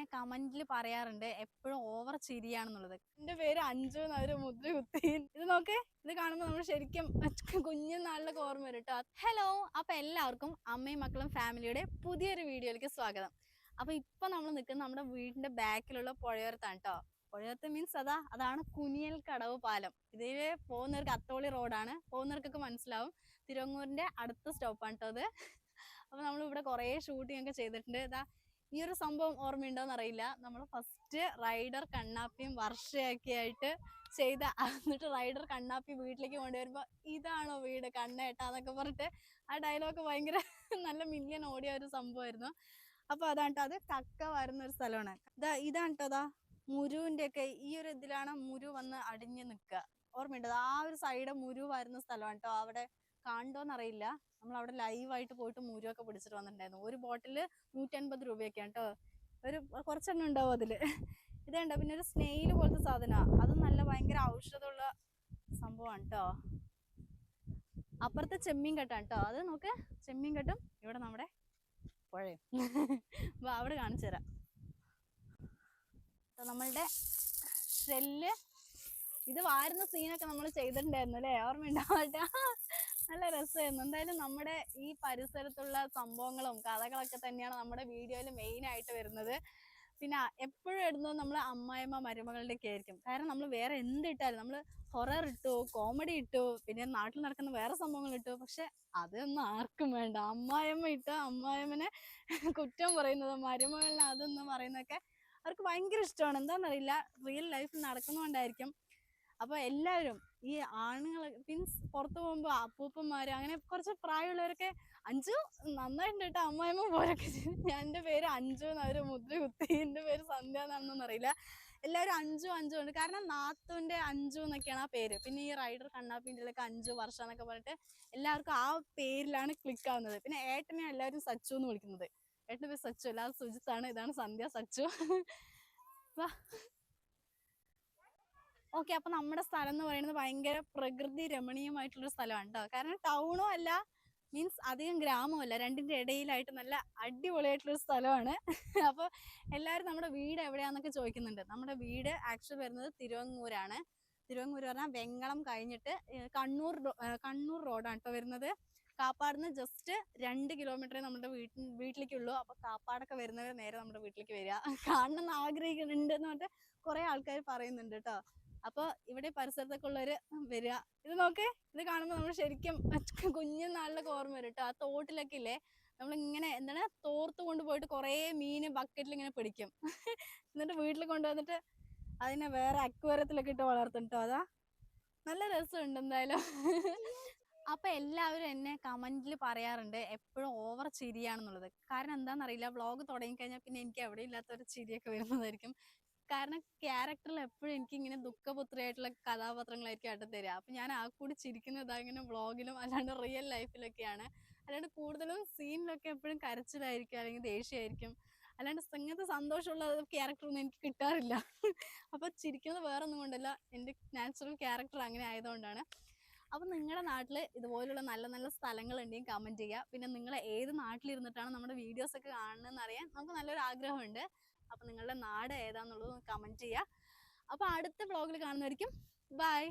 എന്നെ കമന്റിൽ പറയാറുണ്ട് എപ്പോഴും ഓവർ ചിരിയാണെന്നുള്ളത്. എന്റെ പേര് അഞ്ചു എന്നൊരു മുദ്ര കുത്തി. ഇത് നോക്കേ ഇത് കാണുമ്പോൾ നമ്മൾ ശരിക്കും കുഞ്ഞുനാളിലൊക്കെ ഓർമ്മ വരും കേട്ടോ ഹലോ അപ്പൊ എല്ലാവർക്കും അമ്മയും മക്കളും ഫാമിലിയുടെ പുതിയൊരു വീഡിയോയിലേക്ക് സ്വാഗതം. അപ്പൊ ഇപ്പൊ നമ്മൾ നിൽക്കുന്നത് നമ്മുടെ വീടിന്റെ ബാക്കിലുള്ള പുഴയോരത്താണ് കേട്ടോ പുഴയോരത്ത് മീൻസ് അതാ അതാണ് കുനിയൽ കടവ് പാലം. ഇതിൽ പോകുന്നവർക്ക് അത്തോളി റോഡാണ്. പോകുന്നവർക്കൊക്കെ മനസ്സിലാവും. തിരുവങ്ങൂരിന്റെ അടുത്ത സ്റ്റോപ്പാണ് കേട്ടോ അത് അപ്പൊ നമ്മൾ ഇവിടെ കുറേ ഷൂട്ടിംഗ് ഒക്കെ ചെയ്തിട്ടുണ്ട്. ഇതാ ഈ ഒരു സംഭവം ഓർമ്മയുണ്ടോന്ന് അറിയില്ല നമ്മൾ ഫസ്റ്റ് റൈഡർ കണ്ണാപ്പിയും വർഷയൊക്കെ ആയിട്ട് ചെയ്ത എന്നിട്ട് റൈഡർ കണ്ണാപ്പി വീട്ടിലേക്ക് കൊണ്ടുവരുമ്പോൾ ഇതാണോ വീട് കണ്ണേട്ടാന്നൊക്കെ പറഞ്ഞിട്ട് ആ ഡയലോഗ് ഭയങ്കര നല്ല മില്യൻ ഓടിയ ഒരു സംഭവമായിരുന്നു. അപ്പൊ അതാണ് അത് കക്ക വരുന്ന ഒരു സ്ഥലമാണ്. ഇതാ ഇതാണ് കേട്ടോ മുരുവിന്റെ ഒക്കെ ഈ ഒരു ഇതിലാണ് മുരു വന്ന് അടിഞ്ഞു നിൽക്കുക ഓർമ്മയുണ്ടോ? ആ ഒരു സൈഡ് മുരു വരുന്ന സ്ഥലമാണ് കേട്ടോ അവിടെ കാണണ്ടോന്നറിയില്ല നമ്മൾ അവിടെ ലൈവായിട്ട് പോയിട്ട് മൂരൊക്കെ പിടിച്ചിട്ട് വന്നിട്ടുണ്ടായിരുന്നു. ഒരു ബോട്ടിൽ നൂറ്റൻപത് രൂപയൊക്കെയാണ് കേട്ടോ ഒരു കുറച്ചെണ്ണം ഉണ്ടാവും അതിൽ. ഇതുണ്ട് പിന്നെ ഒരു സ്നെയിൽ പോലത്തെ സാധനമാണ് അത് നല്ല ഭയങ്കര ഔഷധമുള്ള സംഭവമാണ് കേട്ടോ അപ്പുറത്തെ ചെമ്മീൻ കെട്ടാണ് കേട്ടോ അത് നോക്ക്. ചെമ്മീൻ കെട്ടും ഇവിടെ നമ്മുടെ പുഴയും. വാ അവിടെ കാണിച്ചു തരാം. നമ്മളുടെ ഷെല്ല് ഇത് വാരുന്ന സീനൊക്കെ നമ്മൾ ചെയ്തിട്ടുണ്ടായിരുന്നു അല്ലേ? ഓർമ്മയുണ്ടാവട്ടെ നല്ല രസമായിരുന്നു. എന്തായാലും നമ്മുടെ ഈ പരിസരത്തുള്ള സംഭവങ്ങളും കഥകളൊക്കെ തന്നെയാണ് നമ്മുടെ വീഡിയോയിൽ മെയിൻ ആയിട്ട് വരുന്നത്. പിന്നെ എപ്പോഴും ഇടുന്നത് നമ്മൾ അമ്മായിമ്മ മരുമകളുടെ ഒക്കെ ആയിരിക്കും. കാരണം നമ്മൾ വേറെ എന്ത് ഇട്ടാലും നമ്മൾ ഹൊറർ ഇട്ടു കോമഡി ഇട്ടു പിന്നെ നാട്ടിൽ നടക്കുന്ന വേറെ സംഭവങ്ങൾ ഇട്ടു. പക്ഷെ അതൊന്നും ആർക്കും വേണ്ട. അമ്മായിമ്മ ഇട്ട അമ്മായിമ്മനെ കുറ്റം പറയുന്നത് മരുമകളിനെ അതൊന്നും പറയുന്നതൊക്കെ അവർക്ക് ഭയങ്കര ഇഷ്ടമാണ്. എന്താണെന്നറിയില്ല. റിയൽ ലൈഫിൽ നടക്കുന്നതുകൊണ്ടായിരിക്കും അപ്പൊ എല്ലാവരും ഈ ആണുങ്ങൾ മീൻസ് പുറത്തു പോകുമ്പോ അപ്പൂപ്പന്മാര് അങ്ങനെ കുറച്ച് പ്രായമുള്ളവരൊക്കെ അഞ്ചു നന്നായിട്ടുണ്ട് കേട്ടോ അമ്മായിമ്മ പോലൊക്കെ ഞാൻ എന്റെ പേര് അഞ്ചു എന്നവര് മുദ്ര കുത്തി എന്റെ പേര് സന്ധ്യ എന്നാണെന്നൊന്നും അറിയില്ല. എല്ലാവരും അഞ്ചു അഞ്ചു ഉണ്ട്. കാരണം നാത്തുവിന്റെ അഞ്ചു എന്നൊക്കെയാണ് ആ പേര്. പിന്നെ ഈ റൈഡർ കണ്ണാപ്പിന്റെ ഒക്കെ അഞ്ചു വർഷം എന്നൊക്കെ പറഞ്ഞിട്ട് എല്ലാവർക്കും ആ പേരിലാണ് ക്ലിക്ക് ആവുന്നത്. പിന്നെ ഏട്ടനെ എല്ലാവരും സച്ചു എന്ന് വിളിക്കുന്നത്. ഏട്ടന്റെ പേര് സച്ചു അല്ലാതെ സുജിത്താണ്. ഇതാണ് സന്ധ്യ സച്ചു. വാ. ഓക്കെ അപ്പൊ നമ്മുടെ സ്ഥലം എന്ന് പറയുന്നത് ഭയങ്കര പ്രകൃതി രമണീയമായിട്ടുള്ള സ്ഥലമാണ് കേട്ടോ കാരണം ടൗണും അല്ല മീൻസ് അധികം ഗ്രാമവും അല്ല രണ്ടിന്റെ ഇടയിലായിട്ട് നല്ല അടിപൊളിയായിട്ടുള്ള സ്ഥലമാണ്. അപ്പോൾ എല്ലാവരും നമ്മുടെ വീട് എവിടെയാന്നൊക്കെ ചോദിക്കുന്നുണ്ട്. നമ്മുടെ വീട് ആക്ച്വലി വരുന്നത് തിരുവങ്ങൂരാണ്. തിരുവങ്ങൂർ പറഞ്ഞാൽ വെങ്ങളം കഴിഞ്ഞിട്ട് കണ്ണൂർ കണ്ണൂർ റോഡാണ് കേട്ടോ വരുന്നത്. കാപ്പാടുന്ന് ജസ്റ്റ് രണ്ട് കിലോമീറ്ററേ നമ്മുടെ വീട്ടിൽ വീട്ടിലേക്കുള്ളൂ. അപ്പൊ കാപ്പാടൊക്കെ വരുന്നവരെ നേരെ നമ്മുടെ വീട്ടിലേക്ക് വരിക. കാണണം എന്ന് ആഗ്രഹിക്കുന്നുണ്ട് എന്ന് പറഞ്ഞിട്ട് കുറെ ആൾക്കാർ പറയുന്നുണ്ട് കേട്ടോ അപ്പൊ ഇവിടെ പരിസരത്തൊക്കെ ഉള്ളവര് വരിക. ഇത് നോക്കേ ഇത് കാണുമ്പോൾ നമ്മൾ ശരിക്കും കുഞ്ഞുനാളിലൊക്കെ ഓർമ്മ വരും കേട്ടോ ആ തോട്ടിലൊക്കെ ഇല്ലേ നമ്മളിങ്ങനെ എന്താണ് തോർത്ത് കൊണ്ടുപോയിട്ട് കുറേ മീൻ ബക്കറ്റിൽ ഇങ്ങനെ പിടിക്കും. എന്നിട്ട് വീട്ടിൽ കൊണ്ടുവന്നിട്ട് അതിനെ വേറെ അക്വേറിയത്തിലൊക്കെ ഇട്ട് വളർത്തും കേട്ടോ അതാ നല്ല രസമുണ്ട് എന്തായാലും. അപ്പൊ എല്ലാവരും എന്നെ കമന്റിൽ പറയാറുണ്ട് എപ്പോഴും ഓവർ ചിരിയാണെന്നുള്ളത്. കാരണം എന്താണെന്നറിയില്ല വ്ളോഗ് തുടങ്ങിക്കഴിഞ്ഞാൽ പിന്നെ എനിക്ക് എവിടെ ഇല്ലാത്ത ഒരു ചിരിയൊക്കെ വരുന്നതായിരിക്കും. കാരണം ക്യാരക്ടറിൽ എപ്പോഴും എനിക്ക് ഇങ്ങനെ ദുഃഖപുത്രിയായിട്ടുള്ള കഥാപാത്രങ്ങളായിരിക്കും ആയിട്ട് തരിക. അപ്പൊ ഞാൻ ആ കൂടി ചിരിക്കുന്നത് ഇങ്ങനെ വ്ളോഗിലും അല്ലാണ്ട് റിയൽ ലൈഫിലൊക്കെയാണ് അല്ലാണ്ട് കൂടുതലും സീനിലൊക്കെ എപ്പോഴും കരച്ചിലായിരിക്കും അല്ലെങ്കിൽ ദേഷ്യമായിരിക്കും. അല്ലാണ്ട് ഇങ്ങനത്തെ സന്തോഷമുള്ള ക്യാരക്ടർ ഒന്നും എനിക്ക് കിട്ടാറില്ല. അപ്പൊ ചിരിക്കുന്നത് വേറെ ഒന്നും കൊണ്ടല്ല. എന്റെ നാച്ചുറൽ ക്യാരക്ടർ അങ്ങനെ ആയതുകൊണ്ടാണ്. അപ്പൊ നിങ്ങളുടെ നാട്ടിൽ ഇതുപോലുള്ള നല്ല നല്ല സ്ഥലങ്ങൾ ഉണ്ടെങ്കിൽ കമന്റ് ചെയ്യുക. പിന്നെ നിങ്ങൾ ഏത് നാട്ടിലിരുന്നിട്ടാണ് നമ്മുടെ വീഡിയോസ് ഒക്കെ കാണുന്നതെന്ന് അറിയാൻ നമുക്ക് നല്ലൊരു ആഗ്രഹമുണ്ട്. അപ്പൊ നിങ്ങളുടെ നാട് ഏതാന്നുള്ളത് കമന്റ് ചെയ്യുക അപ്പൊ അടുത്ത വ്ളോഗിൽ കാണുന്നതായിരിക്കും ബൈ